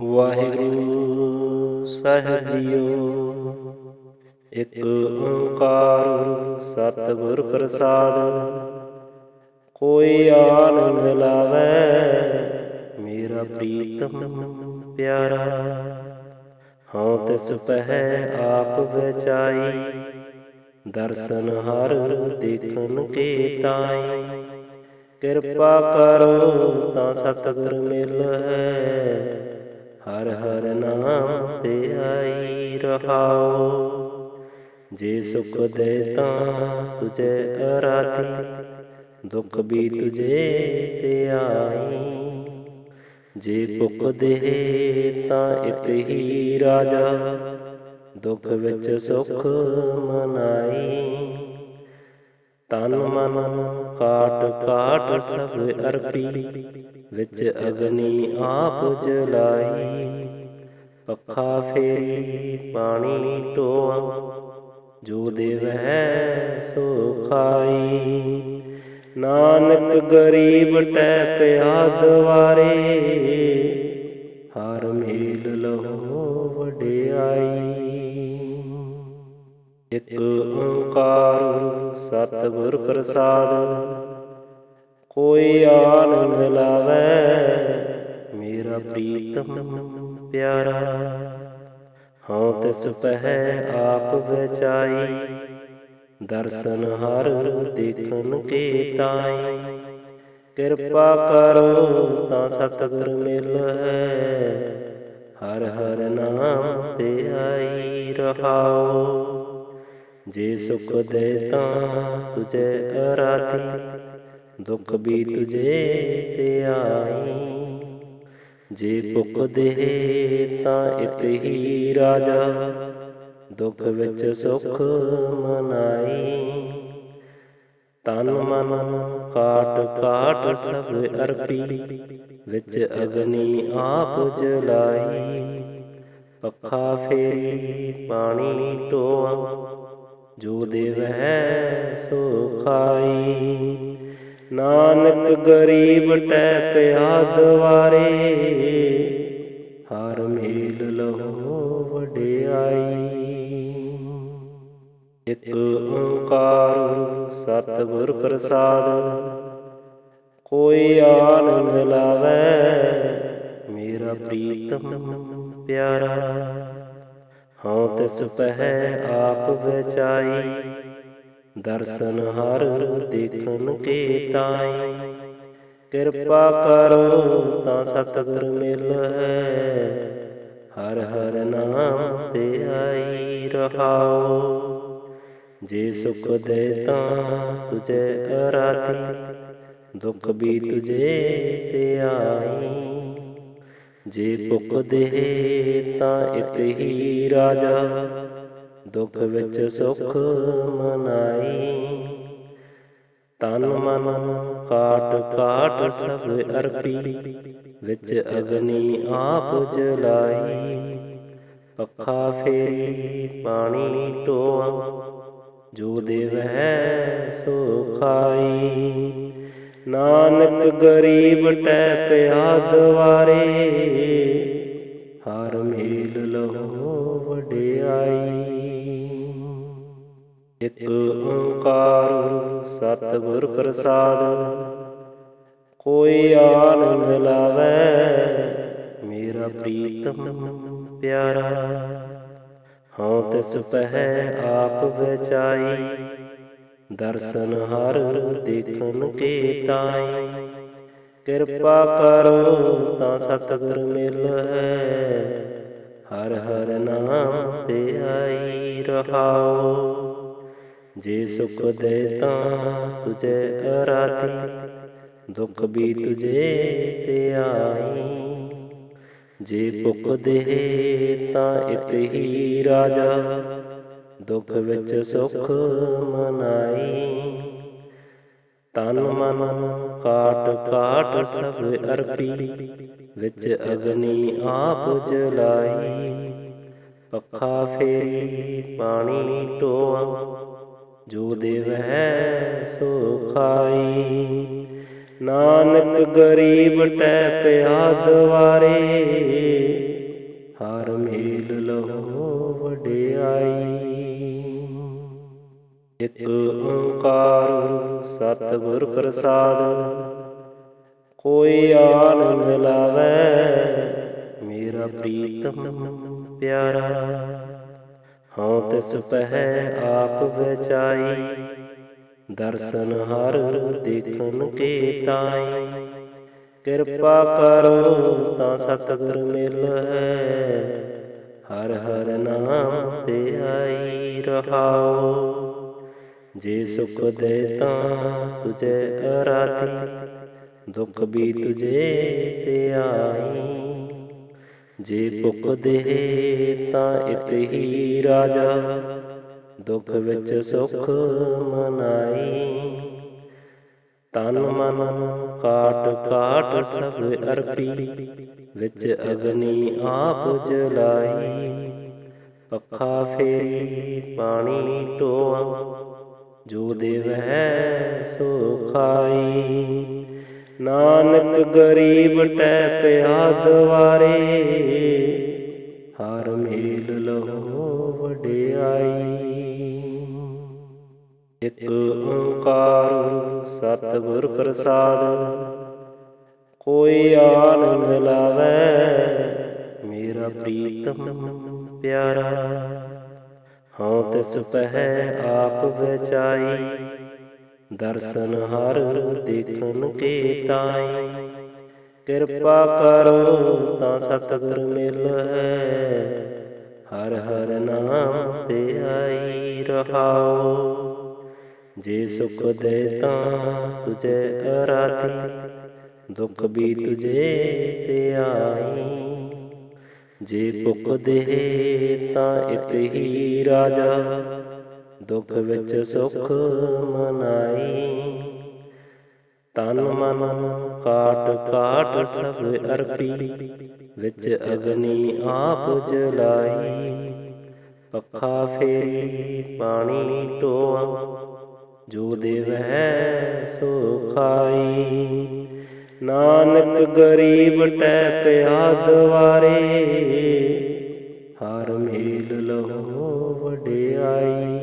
ਵਾਹਿਗੁਰੂ ਸਾਹਿਬ JIO. ਇੱਕ ਓੰਕਾਰ ਸਤਿਗੁਰ ਪ੍ਰਸਾਦ। ਕੋਈ ਆਨ ਮਿਲਾਵੇ ਮੇਰਾ ਪ੍ਰੀਤਮ ਪਿਆਰਾ। ਹਉ ਤਿਸ ਪਹਿ ਆਪ ਵਿਚਾਈ ਦਰਸ਼ਨ ਹਰ ਦੇਖਣ ਕੇ ਤਾਈ। ਕਿਰਪਾ ਕਰੋ ਤਾਂ ਸਤਿਗੁਰ ਮਿਲੈ। ਹਰ ਹਰ ਨਾਮ ਤੇ ਆਈ ਰਹਾਓ। ਜੇ ਸੁਖ ਦੇ ਤਾਂ ਤੁਝੇ ਅਰਾਧੀ ਦੁਖ ਵੀ ਤੁਝੇ ਤੇ ਆਈ। ਜੇ ਭੁਖ ਦੇ ਤਾਂ ਇਤ ਹੀ ਰਾਜਾ, ਦੁੱਖ ਵਿੱਚ ਸੁਖ ਮਨਾਈ। ਤਨ ਮਨ ਕਾਟ ਕਾਟ ਸਭ ਅਰਪੀ, ਵਿੱਚ ਅਗਨੀ ਆਪ ਜਲਾਈ। ਪੱਖਾ ਫੇਰੀ ਪਾਣੀ ਟੋਆ ਜੋ ਦੇਵੈ ਸੋ ਖਾਈ। ਨਾਨਕ ਗਰੀਬ ਟੈ ਪਿਆ ਦਵਾਰੇ ਹਰ ਮੇਲ ਲਹੋ ਵਡਿਆਈ। ਇੱਕ ਓੰਕਾਰ ਸਤਿਗੁਰ ਪ੍ਰਸਾਦ, ਕੋਈ ਆਨ ਮਿਲਾਵੇ ਮੇਰਾ ਪ੍ਰੀਤਮ ਪਿਆਰਾ। ਹਉ ਤਿਸ ਪਹਿ ਆਪ ਵਿਚਾਈ ਦਰਸ਼ਨ ਹਰ ਦੇਖਣ ਕੇ ਤਾਈ। ਕਿਰਪਾ ਕਰੋ ਤਾਂ ਸਤਿਗੁਰ ਮਿਲ ਹੈ ਹਰ ਹਰ ਨਾਮ ਤੇ ਆਈ ਰਹਾਓ। ਜੇ ਸੁਖ ਦੇ ਤਾਂ ਤੁਝੇ ਅਰਾਧੀ ਦੁਖ ਵੀ ਤੁਝੇ ਤੇ ਆਈ। ਜੇ ਭੁਖ ਦੇ ਤਾਂ ਇਤ ਹੀ ਰਾਜਾ ਦੁਖ ਵਿੱਚ ਸੁਖ ਮਨਾਈ। ਤਨ ਮਨ ਕਾਟ ਕਾਟ ਸਭ ਅਰਪੀ ਵਿੱਚ ਅਗਨੀ ਆਪ ਜਲਾਈ। ਪੱਖਾ ਫੇਰੀ ਪਾਣੀ ਟੋਆ ਜੋ ਦੇਵੈ ਸੋ ਖਾਈ। ਨਾਨਕ ਗਰੀਬ ਟੈ ਪਿਆ ਦਵਾਰੇ ਹਰ ਮੇਲ ਲਹੋ ਵਡਿਆਈ। ਇੱਕ ਓੰਕਾਰ ਸਤਿਗੁਰ ਪ੍ਰਸਾਦ, ਕੋਈ ਆਨ ਮਿਲਾਵੇ ਮੇਰਾ ਪ੍ਰੀਤਮ ਪਿਆਰਾ। ਹਉ ਤਿਸ ਪਹਿ ਆਪ ਵਿਚਾਈ ਦਰਸ਼ਨ ਹਰ ਦੇਖਣ ਕੇ ਤਾਈ। ਕਿਰਪਾ ਕਰੋ ਤਾਂ ਸਤਿਗੁਰ ਮਿਲੈ, ਹਰ ਹਰ ਨਾਮ ਤੇ ਆਈ ਰਹਾਓ ਜੇ ਸੁਖ ਦੇ ਤਾਂ ਤੁਝੇ ਅਰਾਧੀ ਦੁਖ ਵੀ ਤੁਝੇ ਤੇ ਆਈ। ਜੇ ਭੁਖ ਦੇ ਤਾਂ ਇਤ ਹੀ ਰਾਜਾ। ਦੁਖ ਵਿੱਚ ਸੁਖ ਮਨਾਈ। ਤਨ ਮਨ ਕਾਟ ਕਾਟ ਸਭ ਅਰਪੀ। ਵਿੱਚ ਅਗਨੀ ਆਪ ਜਲਾਈ। ਪੱਖਾ ਫੇਰੀ ਪਾਣੀ ਟੋਆ ਜੋ ਦੇਵੈ ਸੋ ਖਾਈ। ਨਾਨਕ ਗਰੀਬ ਟੈ ਪਿਆ ਦਵਾਰੇ ਹਰ ਮੇਲ ਲਹੋ ਵਡਿਆਈ। ਇੱਕ ਓੰਕਾਰ ਸਤਿਗੁਰ ਪ੍ਰਸਾਦ, ਕੋਈ ਆਨ ਮਿਲਾਵੇ, ਮੇਰਾ ਪ੍ਰੀਤਮ ਪਿਆਰਾ। ਹਉ ਤਿਸ ਪਹਿ ਆਪ ਵਿਚਾਈ ਦਰਸ਼ਨ ਹਰ ਦੇਖਣ ਕੇ ਤਾਈ। ਕਿਰਪਾ ਕਰੋ ਤਾਂ ਸਤਿਗੁਰ ਹੈ ਹਰ ਹਰ ਨਾਮ ਤੇ ਆਈ ਰਹਾਓ ਜੇ ਸੁਖ ਦੇ ਤਾਂ ਤੁਝੇ ਅਰਾਧੀ ਦੁਖ ਵੀ ਤੁਝੇ ਤੇ ਆਈ। ਜੇ ਭੁਖ ਦੇ ਤਾਂ ਇਤ ਹੀ ਰਾਜਾ। ਦੁੱਖ ਵਿੱਚ ਸੁਖ ਮਨਾਈ। ਤਨ ਮਨ ਕਾਟ ਕਾਟ ਸਭ ਅਰਪੀ, ਵਿੱਚ ਅਗਨੀ ਆਪ ਜਲਾਈ। ਪੱਖਾ ਫੇਰੀ ਪਾਣੀ ਟੋਆ ਜੋ ਦੇਵੈ ਸੋ ਖਾਈ। ਨਾਨਕ ਗਰੀਬ ਟੈ ਪਿਆ ਦਵਾਰੇ ਹਰ ਮੇਲ ਲਹੋ ਵਡਿਆਈ। ਇਕ ਓੰਕਾਰ ਸਤਿਗੁਰ ਪ੍ਰਸਾਦ। ਕੋਈ ਆਨ ਮਿਲਾਵੇ ਮੇਰਾ ਪ੍ਰੀਤਮ ਪਿਆਰਾ। ਹਉ ਤਿਸ ਪਹਿ ਆਪ ਵਿਚਾਈ ਦਰਸ਼ਨ ਹਰ ਦੇਖਣ ਕੇ ਤਾਈ। ਕਿਰਪਾ ਕਰੋ ਤਾਂ ਸਤਿਗੁਰ ਮਿਲੈ, ਹਰ ਹਰ ਨਾਮ ਤੇ ਆਈ ਰਹਾਓ। ਜੇ ਸੁਖ ਦੇ ਤਾਂ ਤੁਝੇ ਅਰਾਧੀ ਦੁਖ ਵੀ ਤੁਝੇ ਤੇ ਆਈ ਜੇ ਭੁਖ ਦੇ ਤਾਂ ਇਕ ਹੀ ਰਾਜਾ ਦੁਖ ਵਿੱਚ ਸੁਖ ਮਨਾਈ। ਤਨ ਮਨ ਕਾਟ ਕਾਟ ਸਭ ਅਰਪੀ ਵਿੱਚ ਅਗਨੀ ਆਪ ਜਲਾਈ। ਪੱਖਾ ਫੇਰੀ ਪਾਣੀ ਢੋਆ ਜੋ ਦੇਵੈ ਸੋ ਖਾਈ। ਨਾਨਕ ਗਰੀਬ ਟੈ ਪਿਆ ਦਵਾਰੇ ਹਰ ਮੇਲ ਲਹੋ ਵਡਿਆਈ। ਇਕ ਓੰਕਾਰ ਸਤਿਗੁਰ ਪ੍ਰਸਾਦ, ਕੋਈ ਆਨ ਮਿਲਾਵੇ ਮੇਰਾ ਪ੍ਰੀਤਮ ਪਿਆਰਾ। ਹਉ ਤਿਸ ਪਹਿ ਆਪ ਵਿਚਾਈ ਦਰਸ਼ਨ ਹਰ ਦੇਖਣ ਕੇ ਤਾਈ। ਕਿਰਪਾ ਕਰੋ ਤਾਂ ਸਤਿਗੁਰ ਮਿਲੈ ਹਰ ਹਰ ਨਾਮ ਤੇ ਆਈ ਰਹਾਓ ਜੇ ਸੁਖ ਦੇ ਤਾਂ ਤੁਝੇ ਅਰਾਧੀ ਦੁਖ ਵੀ ਤੁਝੇ ਤੇ ਆਈ ਜੇ ਭੁਖ ਦੇ ਤਾਂ ਇਕ ਹੀ ਰਾਜਾ। ਦੁਖ ਵਿੱਚ ਸੁਖ ਮਨਾਈ। ਤਨ ਮਨ ਕਾਟ ਕਾਟ ਸਭ ਅਰਪੀ। ਵਿੱਚ ਅਗਨੀ ਆਪ ਜਲਾਈ। ਪੱਖਾ ਫੇਰੀ ਪਾਣੀ ਢੋਆ। ਜੋ ਦੇਵੈ ਸੋ ਖਾਈ। ਨਾਨਕ ਗਰੀਬ ਟੈ ਪਿਆ ਦਵਾਰੇ ਹਰ ਮੇਲ ਲਹੋ ਵਡਿਆਈ।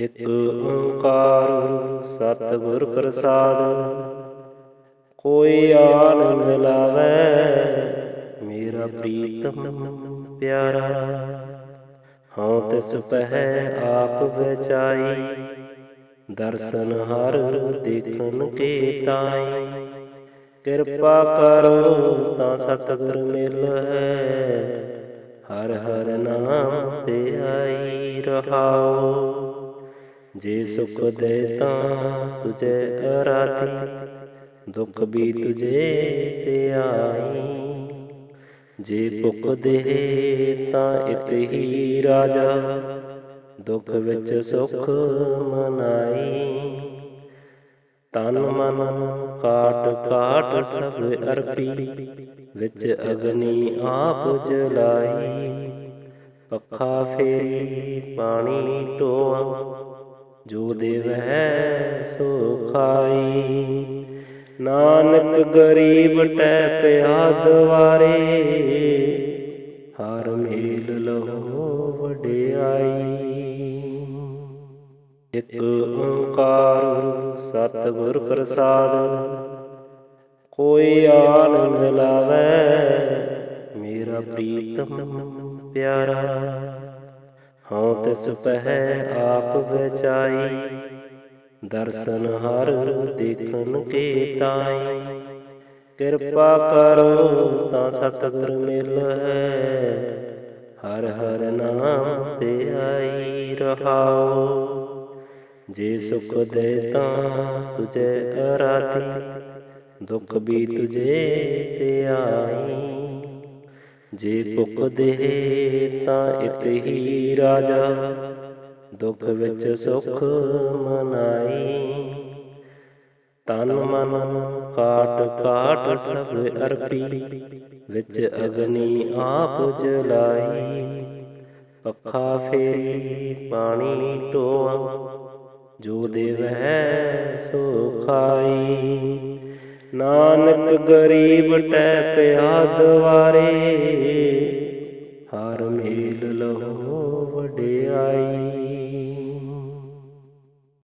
ਇਕ ਓੰਕਾਰ ਸਤਿਗੁਰ ਪ੍ਰਸਾਦ, ਕੋਈ ਆਨ ਮਿਲਾਵੇ ਮੇਰਾ ਪ੍ਰੀਤਮ ਪਿਆਰਾ। ਹਉ ਤਿਸ ਪਹਿ ਆਪ ਬਚਾਈ ਦਰਸ਼ਨ ਹਰ ਦੇਖਣ ਕੇ ਤਾਈ। ਕਿਰਪਾ ਕਰੋ ਤਾਂ ਸਤਿਗੁਰ ਮਿਲੈ। ਹਰ ਹਰ ਨਾਮ ਤੇ ਆਈ ਰਹਾਓ। ਜੇ ਸੁਖ ਦੇ ਤਾਂ ਤੁਝੇ ਅਰਾਧੀ ਦੁੱਖ ਵੀ ਤੁਝੇ ਤੇ ਆਈ। ਜੇ ਭੁਖ ਦੇ ਤਾਂ ਇਕ ਹੀ ਰਾਜਾ। ਦੁਖ ਵਿੱਚ ਸੁਖ ਮਨਾਈ। ਤਨ ਮਨ ਕਾਟ ਕਾਟ ਸਭ ਅਰਪੀ, ਵਿੱਚ ਅਗਨੀ ਆਪ ਜਲਾਈ। ਪੱਖਾ ਫੇਰੀ ਪਾਣੀ ਢੋਆ, ਜੋ ਦੇਵੈ ਸੋ ਖਾਈ। ਨਾਨਕ ਗਰੀਬ ਟੈ ਪਿਆ ਦਵਾਰੇ ਇਕ ਓੰਕਾਰ ਸਤਿਗੁਰ ਪ੍ਰਸਾਦ। ਕੋਈ ਆਨ ਮਿਲਾਵੇ ਮੇਰਾ ਪ੍ਰੀਤਮ ਪਿਆਰਾ ਹਉ ਤਿਸ ਪਹਿ ਆਪ ਵਿਚਾਈ, ਦਰਸ਼ਨ ਹਰ ਦੇਖਣ ਕੇ ਤਾਈ। ਕਿਰਪਾ ਕਰੋ ਤਾਂ ਸਤਿਗੁਰ ਮਿਲ ਹੈ ਹਰ ਹਰ ਨਾਮ ਤੇ ਆਈ ਰਹਾਓ। ਜੇ ਸੁਖ ਦੇ ਤਾਂ ਤੁਝੇ ਅਰਾਧੀ ਦੁਖ ਵੀ ਤੁਝੇ ਤੇ ਆਈ। ਜੇ ਭੁਖ ਦੇ ਤਾਂ ਇਕ ਹੀ ਰਾਜਾ ਦੁਖ ਵਿੱਚ ਸੁਖ ਮਨਾਈ। ਤਨ ਮਨ ਕਾਟ ਕਾਟ ਸਭ ਅਰਪੀ ਵਿੱਚ ਅਗਨੀ ਆਪ ਜਲਾਈ। ਪੱਖਾ ਫੇਰੀ ਪਾਣੀ ਢੋਆ ਜੋ ਦੇਵੈ ਸੋ ਖਾਈ। ਨਾਨਕ ਗਰੀਬ ਟੈ ਪਿਆ ਦਵਾਰੇ